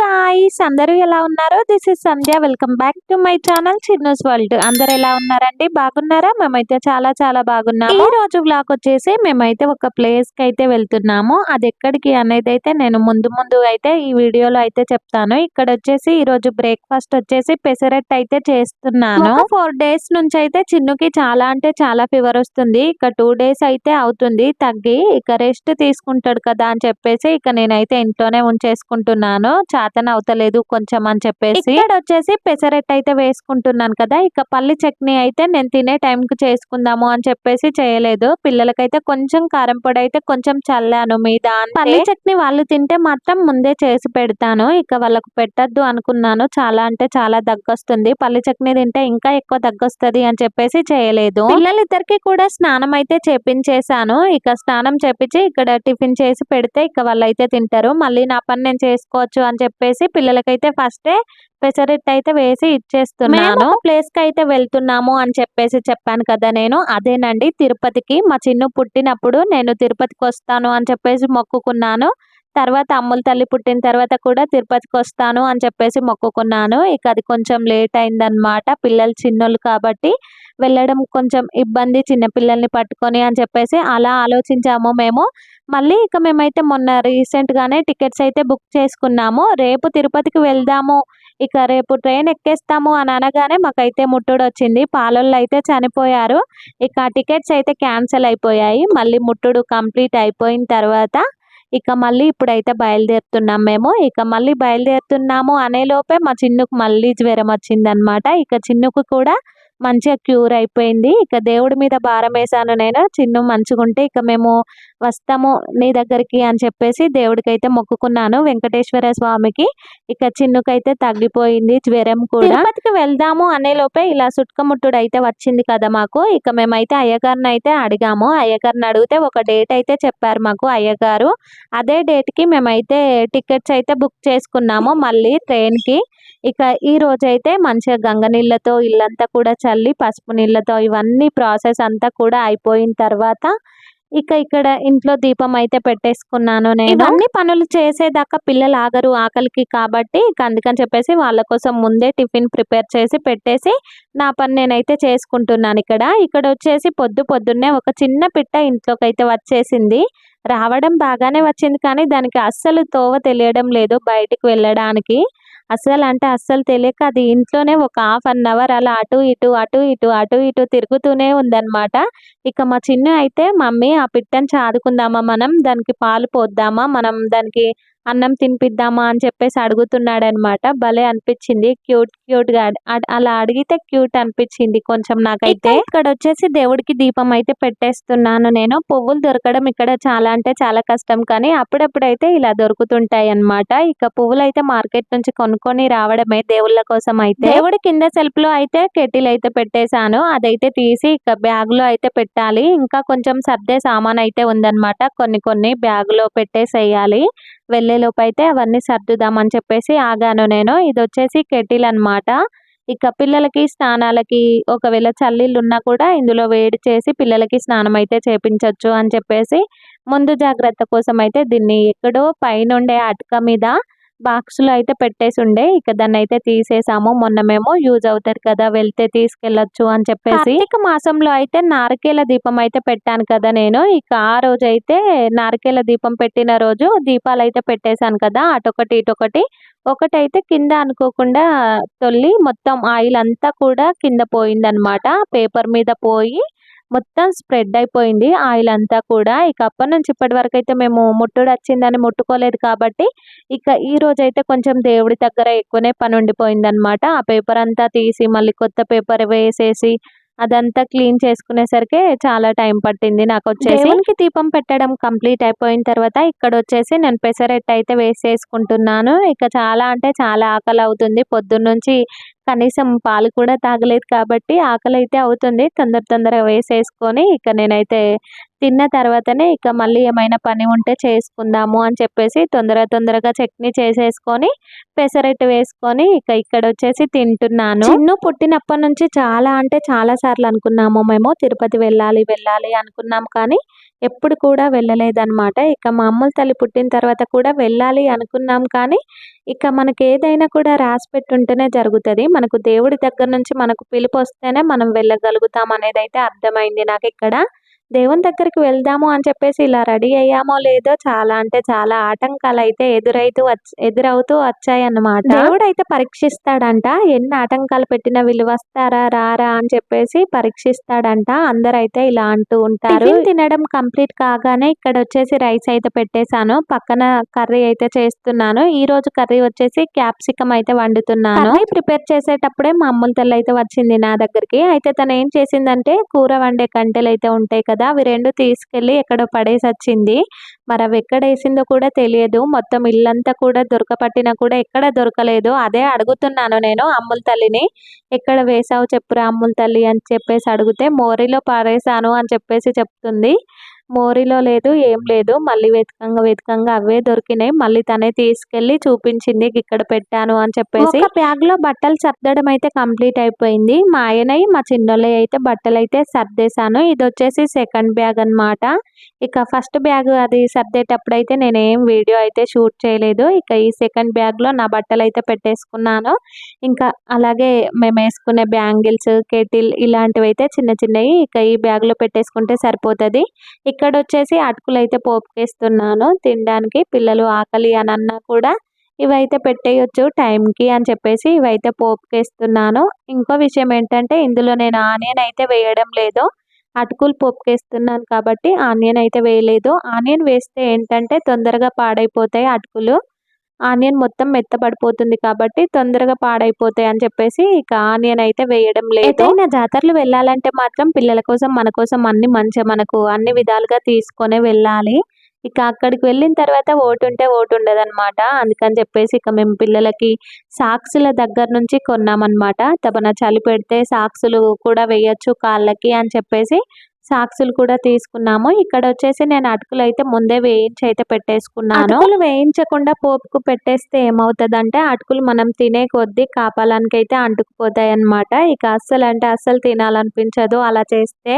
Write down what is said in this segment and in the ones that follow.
Guys అందరూ ఎలా ఉన్నారో? This is Sandhya welcome back to my channel Chinnu's world అందరు ఎలా ఉన్నారండి? బాగున్నారా? మేమైతే చాలా చాలా బాగున్నాము. ఈ రోజు బ్లాగ్ వచ్చేసి మేమైతే ఒక ప్లేస్కి అయితే వెళ్తున్నాము. అది ఎక్కడికి అనేది అయితే నేను ముందు ముందు అయితే ఈ వీడియోలో అయితే చెప్తాను. ఇక్కడ వచ్చేసి ఈ రోజు బ్రేక్ఫాస్ట్ వచ్చేసి పెసరట్ అయితే చేస్తున్నాను. ఫోర్ డేస్ నుంచి అయితే చిన్నుకి చాలా అంటే చాలా ఫీవర్ వస్తుంది. ఇక టూ డేస్ అయితే అవుతుంది. తగ్గి ఇక రెస్ట్ తీసుకుంటాడు కదా అని చెప్పేసి ఇక నేనైతే ఇంట్లోనే ఉంచేసుకుంటున్నాను. చాతన అవుతలేదు కొంచెం అని చెప్పేసి. ఇక్కడ వచ్చేసి పెసరెట్ అయితే వేసుకుంటున్నాను కదా ఇక పల్లి చట్నీ అయితే నేను తినే టైం కి చేసుకుందాము అని చెప్పేసి చేయలేదు. పిల్లలకైతే కొంచెం కారం పొడి అయితే కొంచెం చల్లాను మీద. పల్లి చట్నీ వాళ్ళు తింటే మాత్రం ముందే చేసి పెడతాను ఇక వాళ్ళకు పెట్టద్దు అనుకున్నాను. చాలా అంటే చాలా దగ్గొస్తుంది. పల్లి చట్నీ తింటే ఇంకా ఎక్కువ దగ్గొస్తుంది అని చెప్పేసి చేయలేదు. పిల్లలిద్దరికి కూడా స్నానం అయితే చేపించేశాను. ఇక స్నానం చేపించి ఇక్కడ టిఫిన్ చేసి పెడితే ఇక వాళ్ళు అయితే తింటారు. మళ్ళీ నా పని నేను చేసుకోవచ్చు అని చెప్పేసి పిల్లలకైతే ఫస్టే పెసరెట్ అయితే వేసి ఇచ్చేస్తున్నాను. ప్లేస్కి అయితే వెళ్తున్నాము అని చెప్పేసి చెప్పాను కదా నేను. అదేనండి తిరుపతికి. మా చిన్ను పుట్టినప్పుడు నేను తిరుపతికి వస్తాను అని చెప్పేసి మొక్కుకున్నాను. తర్వాత అమ్ముల తల్లి పుట్టిన తర్వాత కూడా తిరుపతికి వస్తాను అని చెప్పేసి మొక్కుకున్నాను. ఇక అది కొంచెం లేట్ అయిందనమాట పిల్లలు చిన్నోళ్ళు కాబట్టి వెళ్ళడం కొంచెం ఇబ్బంది చిన్న పిల్లల్ని పట్టుకొని అని చెప్పేసి అలా ఆలోచించాము మేము. మళ్ళీ ఇక మేమైతే మొన్న రీసెంట్గానే టికెట్స్ అయితే బుక్ చేసుకున్నాము. రేపు తిరుపతికి వెళ్దాము. ఇక రేపు ట్రైన్ ఎక్కేస్తాము అని అనగానే మాకైతే ముట్టుడు వచ్చింది పాలల్లో అయితే చనిపోయారు. ఇక టికెట్స్ అయితే క్యాన్సిల్ అయిపోయాయి. మళ్ళీ ముట్టుడు కంప్లీట్ అయిపోయిన తర్వాత ఇక మళ్ళీ ఇప్పుడైతే బయలుదేరుతున్నాం మేము ఇక మళ్ళీ బయలుదేరుతున్నాము అనేలోపే మా చిన్నుకు మళ్ళీ జ్వరం వచ్చిందనమాట ఇక చిన్నుకు కూడా మంచిగా క్యూర్ అయిపోయింది. ఇక దేవుడి మీద భారం వేశాను నేను. చిన్ను మంచిగుంటే ఇక మేము వస్తాము నీ దగ్గరికి అని చెప్పేసి దేవుడికి అయితే మొక్కుకున్నాను వెంకటేశ్వర స్వామికి. ఇక చిన్నుకైతే తగ్గిపోయింది జ్వరం కూడా. తిరుపతికి వెళ్దాము అనే లోపే ఇలా సుట్కముట్టుడు అయితే వచ్చింది కదా మాకు. ఇక మేమైతే అయ్యగారిని అయితే అడిగాము. అయ్యగారిని అడిగితే ఒక డేట్ అయితే చెప్పారు మాకు అయ్యగారు. అదే డేట్కి మేమైతే టికెట్స్ అయితే బుక్ చేసుకున్నాము మళ్ళీ ట్రైన్కి. ఇక ఈ రోజైతే మంచిగా గంగ నీళ్ళతో ఇల్లంతా కూడా చల్లి పసుపు నీళ్ళతో ఇవన్నీ ప్రాసెస్ అంతా కూడా అయిపోయిన తర్వాత ఇక ఇక్కడ ఇంట్లో దీపం అయితే పెట్టేసుకున్నాను నేను. ఇవన్నీ పనులు చేసేదాకా పిల్లలు ఆగరు ఆకలికి కాబట్టి ఇక అందుకని చెప్పేసి వాళ్ళ కోసం ముందే టిఫిన్ ప్రిపేర్ చేసి పెట్టేసి నా పని నేనైతే చేసుకుంటున్నాను ఇక్కడ. ఇక్కడ వచ్చేసి పొద్దు పొద్దున్నే ఒక చిన్న పిట్ట ఇంట్లోకి అయితే వచ్చేసింది. రావడం బాగానే వచ్చింది కానీ దానికి అస్సలు తోవ తెలియడం లేదు బయటికి వెళ్ళడానికి. అస్సలు అంటే అస్సలు తెలియక అది ఇంట్లోనే ఒక హాఫ్ అన్ అవర్ అలా అటు ఇటు అటు ఇటు అటు ఇటు తిరుగుతూనే ఉందన్నమాట. ఇక మా చిన్ను అయితే మమ్మీ ఆ పిట్టని చాదుకుందామా మనం? దానికి పాలు పోద్దామా? మనం దానికి అన్నం తినిపిద్దామా అని చెప్పేసి అడుగుతున్నాడు అనమాట భలే అనిపించింది. క్యూట్ క్యూట్గా అలా అడిగితే క్యూట్ అనిపించింది కొంచెం నాకైతే. ఇక్కడ వచ్చేసి దేవుడికి దీపం అయితే పెట్టేస్తున్నాను నేను. పువ్వులు దొరకడం ఇక్కడ చాలా అంటే చాలా కష్టం. కానీ అప్పుడప్పుడైతే ఇలా దొరుకుతుంటాయి అన్నమాట ఇక పువ్వులు అయితే మార్కెట్ నుంచి కొనుక్కొని రావడమే దేవుళ్ళ కోసం అయితే. దేవుడి కింద సెల్ఫ్లో అయితే కెటిల్ అయితే పెట్టేశాను. అదైతే తీసి ఇక బ్యాగ్లో అయితే పెట్టాలి. ఇంకా కొంచెం సర్దే సామాన్ అయితే ఉందన్నమాట. కొన్ని కొన్ని బ్యాగ్లో పెట్టేసేయాలి. వెళ్ళేలోపు అయితే అవన్నీ సర్దుదామని చెప్పేసి ఆగాను నేను. ఇది వచ్చేసి కెటిల్ అనమాట ఇక పిల్లలకి స్నానాలకి ఒకవేళ చల్లీళ్ళు ఉన్నా కూడా ఇందులో వేడి చేసి పిల్లలకి స్నానం అయితే చేపించవచ్చు అని చెప్పేసి ముందు జాగ్రత్త కోసం అయితే దీన్ని ఎక్కడో పైనుండే అటుక మీద బాక్స్లో అయితే పెట్టేసి ఉండే. ఇక దాన్ని అయితే తీసేసాము. మొన్న మేము యూజ్ అవుతారు కదా వెళ్తే తీసుకెళ్ళొచ్చు అని చెప్పేసి. ఇక మాసంలో అయితే నారికేల దీపం అయితే పెట్టాను కదా నేను. ఇక ఆ రోజు అయితే నారికేల దీపం పెట్టిన రోజు దీపాలు అయితే పెట్టేశాను కదా అటొకటి ఇటొకటి. ఒకటైతే కింద అనుకోకుండా తొల్లి మొత్తం ఆయిల్ అంతా కూడా కింద పోయిందనమాట. పేపర్ మీద పోయి మొత్తం స్ప్రెడ్ అయిపోయింది. ఆయిల్ అంతా కూడా. ఇక అప్పటి నుంచి ఇప్పటి వరకు అయితే మేము ముట్టుడు వచ్చిందని ముట్టుకోలేదు కాబట్టి ఇక ఈ రోజు అయితే కొంచెం దేవుడి దగ్గర ఎక్కువనే పని ఉండిపోయిందనమాట ఆ పేపర్ అంతా తీసి మళ్ళీ కొత్త పేపర్ వేసేసి అదంతా క్లీన్ చేసుకునేసరికి చాలా టైం పట్టింది. నాకు వచ్చేసి దేవునికి దీపం పెట్టడం కంప్లీట్ అయిపోయిన తర్వాత ఇక్కడ వచ్చేసి నేను పెసరెట్ అయితే వేసేసుకుంటున్నాను. ఇక చాలా అంటే చాలా ఆకలి అవుతుంది. పొద్దున్నుంచి కనీసం పాలు కూడా తాగలేదు కాబట్టి ఆకలి అయితే అవుతుంది. తొందర తొందరగా వేసేసుకొని ఇక నేనైతే తిన్న తర్వాతనే ఇక మళ్ళీ ఏమైనా పని ఉంటే చేసుకుందాము అని చెప్పేసి తొందర తొందరగా చట్నీ చేసేసుకొని పెసరట్టు వేసుకొని ఇక ఇక్కడ వచ్చేసి తింటున్నాను. చిన్ను పుట్టినప్పటి నుంచి చాలా అంటే చాలా సార్లు అనుకున్నాము మేము. తిరుపతి వెళ్ళాలి వెళ్ళాలి అనుకున్నాం కానీ ఎప్పుడు కూడా వెళ్ళలేదన్నమాట. ఇక మా అమ్ముల తల్లి పుట్టిన తర్వాత కూడా వెళ్ళాలి అనుకున్నాం కానీ ఇక మనకి ఏదైనా కూడా రాసి పెట్టుంటేనే జరుగుతుంది. మనకు దేవుడి దగ్గర నుంచి మనకు పిలుపు వస్తేనే మనం వెళ్ళగలుగుతాం అనేది అయితే అర్థమైంది నాకు ఇక్కడ దేవుని దగ్గరికి వెళ్దాము అని చెప్పేసి ఇలా రెడీ అయ్యామో లేదో చాలా అంటే చాలా ఆటంకాలు అయితే ఎదురైతూ ఎదురవుతూ వచ్చాయన్నమాట. దేవుడు అయితే పరీక్షిస్తాడంట. ఎన్ని ఆటంకాలు పెట్టినా వీళ్ళు వస్తారా రారా అని చెప్పేసి పరీక్షిస్తాడంట. అందరైతే ఇలా అంటూ ఉంటారు. తినడం కంప్లీట్ కాగానే ఇక్కడ వచ్చేసి రైస్ అయితే పెట్టేశాను. పక్కన కర్రీ అయితే చేస్తున్నాను. ఈ రోజు కర్రీ వచ్చేసి క్యాప్సికం అయితే వండుతున్నాను. ప్రిపేర్ చేసేటప్పుడే మా అమ్ముల తల్లి అయితే వచ్చింది నా దగ్గరికి. అయితే తను ఏం చేసిందంటే కూర వండే కంటెలు అయితే ఉంటాయి కదా అవి రెండు తీసుకెళ్ళి ఎక్కడో పడేసి వచ్చింది మరి అవి ఎక్కడ వేసిందో కూడా తెలియదు. మొత్తం ఇల్లంతా కూడా దొరకపట్టినా కూడా ఎక్కడ దొరకలేదు. అదే అడుగుతున్నాను నేను అమ్ముల తల్లిని. ఎక్కడ వేసావు చెప్పురా అమ్ముల తల్లి అని చెప్పేసి అడిగితే మోరీలో పారేసాను అని చెప్పేసి చెప్తుంది. మోరీలో లేదు ఏం లేదు. మళ్ళీ వెతకంగా వెతకంగా అవే దొరికినాయి. మళ్ళీ తనే తీసుకెళ్ళి చూపించింది ఇక్కడ పెట్టాను అని చెప్పేసి బ్యాగ్లో బట్టలు సర్దడం అయితే కంప్లీట్ అయిపోయింది. మా ఆయనవి మా చిన్నోళ్ళ అయితే బట్టలు అయితే సర్దేశాను. ఇది వచ్చేసి సెకండ్ బ్యాగ్ అనమాట ఇక ఫస్ట్ బ్యాగ్ అది సర్దేటప్పుడు అయితే నేను ఏం వీడియో అయితే షూట్ చేయలేదు. ఇక ఈ సెకండ్ బ్యాగ్లో నా బట్టలు అయితే పెట్టేసుకున్నాను. ఇంకా అలాగే మేము వేసుకునే బ్యాంగిల్స్ కెటిల్ ఇలాంటివి అయితే చిన్న చిన్నవి ఇక ఈ బ్యాగ్లో పెట్టేసుకుంటే సరిపోతుంది. ఇక్కడ వచ్చేసి అటుకులు అయితే పోపుకేస్తున్నాను. తినడానికి పిల్లలు ఆకలి అని అన్నా కూడా ఇవైతే పెట్టేయచ్చు టైంకి అని చెప్పేసి ఇవైతే పోపుకేస్తున్నాను. ఇంకో విషయం ఏంటంటే ఇందులో నేను ఆనియన్ అయితే వేయడం లేదు. అటుకులు పోపుకేస్తున్నాను కాబట్టి ఆనియన్ అయితే వేయలేదు. ఆనియన్ వేస్తే ఏంటంటే తొందరగా పాడైపోతాయి అటుకులు. ఆనియన్ మొత్తం మెత్తపడిపోతుంది కాబట్టి తొందరగా పాడైపోతాయి అని చెప్పేసి ఇక ఆనియన్ అయితే వేయడం లేదు. ఏదైనా జాతరలు వెళ్ళాలంటే మాత్రం పిల్లల కోసం మన కోసం అన్ని మంచిగా మనకు అన్ని విధాలుగా తీసుకొని వెళ్ళాలి. ఇక అక్కడికి వెళ్ళిన తర్వాత ఓటు ఉంటే ఓటు ఉండదు అనమాట అందుకని చెప్పేసి ఇక మేము పిల్లలకి సాక్సుల దగ్గర నుంచి కొన్నామన్నమాట. తపన చలి పెడితే సాక్సులు కూడా వేయచ్చు కాళ్ళకి అని చెప్పేసి సాక్సులు కూడా తీసుకున్నాము. ఇక్కడ వచ్చేసి నేను అటుకులు అయితే ముందే వేయించి అయితే పెట్టేసుకున్నాను. అటుకులు వేయించకుండా పోపుకు పెట్టేస్తే ఏమవుతుంది అంటే అటుకులు మనం తినే కొద్దీ కాపాలానికి అయితే అంటుకుపోతాయి అనమాట ఇక అస్సలు అంటే అస్సలు తినాలనిపించదు. అలా చేస్తే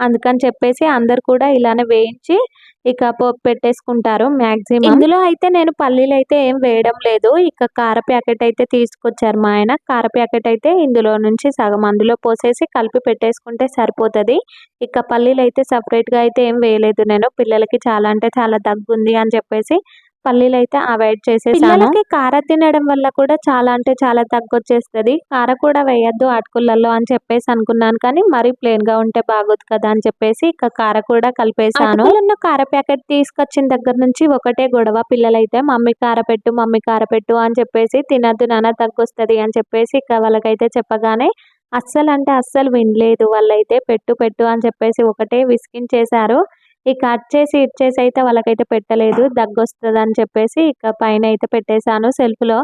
అందుకని చెప్పేసి అందరు కూడా ఇలానే వేయించి ఇక పోపు పెట్టేసుకుంటారు మ్యాక్సిమం ఇందులో అయితే నేను పల్లీలు అయితే ఏం వేయడం లేదు. ఇక కార ప్యాకెట్ అయితే తీసుకొచ్చారు మా ఆయన. కార ప్యాకెట్ అయితే ఇందులో నుంచి సగం అందులో పోసేసి కలిపి పెట్టేసుకుంటే సరిపోతుంది. ఇక పల్లీలు అయితే సపరేట్గా అయితే ఏం వేయలేదు నేను. పిల్లలకి చాలా అంటే చాలా దగ్గుంది అని చెప్పేసి పల్లీలు అయితే అవాయిడ్ చేసేసాను. పిల్లలకి కార తినడం వల్ల కూడా చాలా అంటే చాలా తగ్గొచ్చేస్తుంది. కార కూడా వేయద్దు అటుకులలో అని చెప్పేసి అనుకున్నాను కానీ మరి ప్లేన్గా ఉంటే బాగోదు కదా అని చెప్పేసి ఇక కార కూడా కలిపేసాను కార ప్యాకెట్ తీసుకొచ్చిన దగ్గర నుంచి ఒకటే గొడవ పిల్లలైతే మమ్మీ కార పెట్టు మమ్మీ కార పెట్టు అని చెప్పేసి తినద్దు నాన్న తగ్గొస్తుంది అని చెప్పేసి ఇక వాళ్ళకైతే చెప్పగానే అస్సలు అంటే అస్సలు వినలేదు వాళ్ళైతే పెట్టు పెట్టు అని చెప్పేసి ఒకటే విసికించేశారు ఇక కట్ చేసి ఇచ్చేసి అయితే వాళ్ళకైతే పెట్టలేదు. దగ్గు వస్తుంది అని చెప్పేసి ఇక పైన అయితే పెట్టేశాను సెల్ఫ్లో.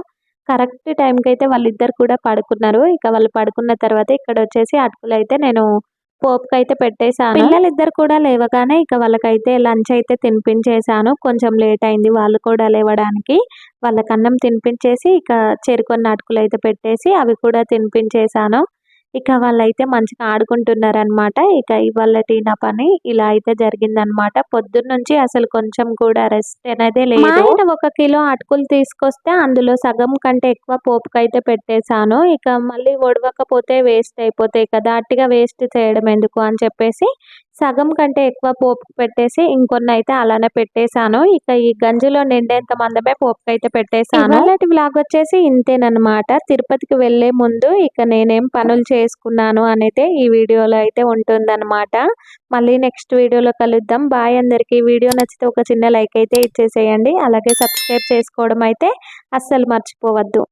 కరెక్ట్ టైంకి అయితే వాళ్ళిద్దరు కూడా పడుకున్నారు. ఇక వాళ్ళు పడుకున్న తర్వాత ఇక్కడ వచ్చేసి అటుకులు అయితే నేను పోపుకి అయితే పెట్టేశాను. పిల్లలిద్దరు కూడా లేవగానే ఇక వాళ్ళకైతే లంచ్ అయితే తినిపించేశాను. కొంచెం లేట్ అయింది వాళ్ళు కూడా లేవడానికి. వాళ్ళకి అన్నం తినిపించేసి ఇక చేరుకున్న అటుకులు అయితే పెట్టేసి అవి కూడా తినిపించేశాను. ఇక వాళ్ళైతే మంచిగా ఆడుకుంటున్నారనమాట ఇక ఇవాళ నా పని ఇలా అయితే జరిగిందనమాట పొద్దున్నుంచి అసలు కొంచెం కూడా రెస్ట్ అనేది లేదు. ఒక కిలో అటుకులు తీసుకొస్తే అందులో సగం కంటే ఎక్కువ పోపుకైతే పెట్టేశాను. ఇక మళ్ళీ ఒడవకపోతే వేస్ట్ అయిపోతాయి కదా అట్టిగా వేస్ట్ చేయడం ఎందుకు అని చెప్పేసి సగం కంటే ఎక్కువ పోపు పెట్టేసి ఇంకొన్ని అయితే అలానే పెట్టేశాను. ఇక ఈ గంజిలో నిండేంత మందమే పోపుకి అయితే పెట్టేశాను అలాంటి బ్లాగ్ వచ్చేసి ఇంతేనమాట తిరుపతికి వెళ్ళే ముందు ఇక నేనేం పనులు చేసుకున్నాను అనేది ఈ వీడియోలో అయితే ఉంటుందన్నమాట. మళ్ళీ నెక్స్ట్ వీడియోలో కలుద్దాం. బాయ్ అందరికి. వీడియో నచ్చితే ఒక చిన్న లైక్ అయితే ఇచ్చేసేయండి. అలాగే సబ్స్క్రైబ్ చేసుకోవడం అయితే అస్సలు మర్చిపోవద్దు.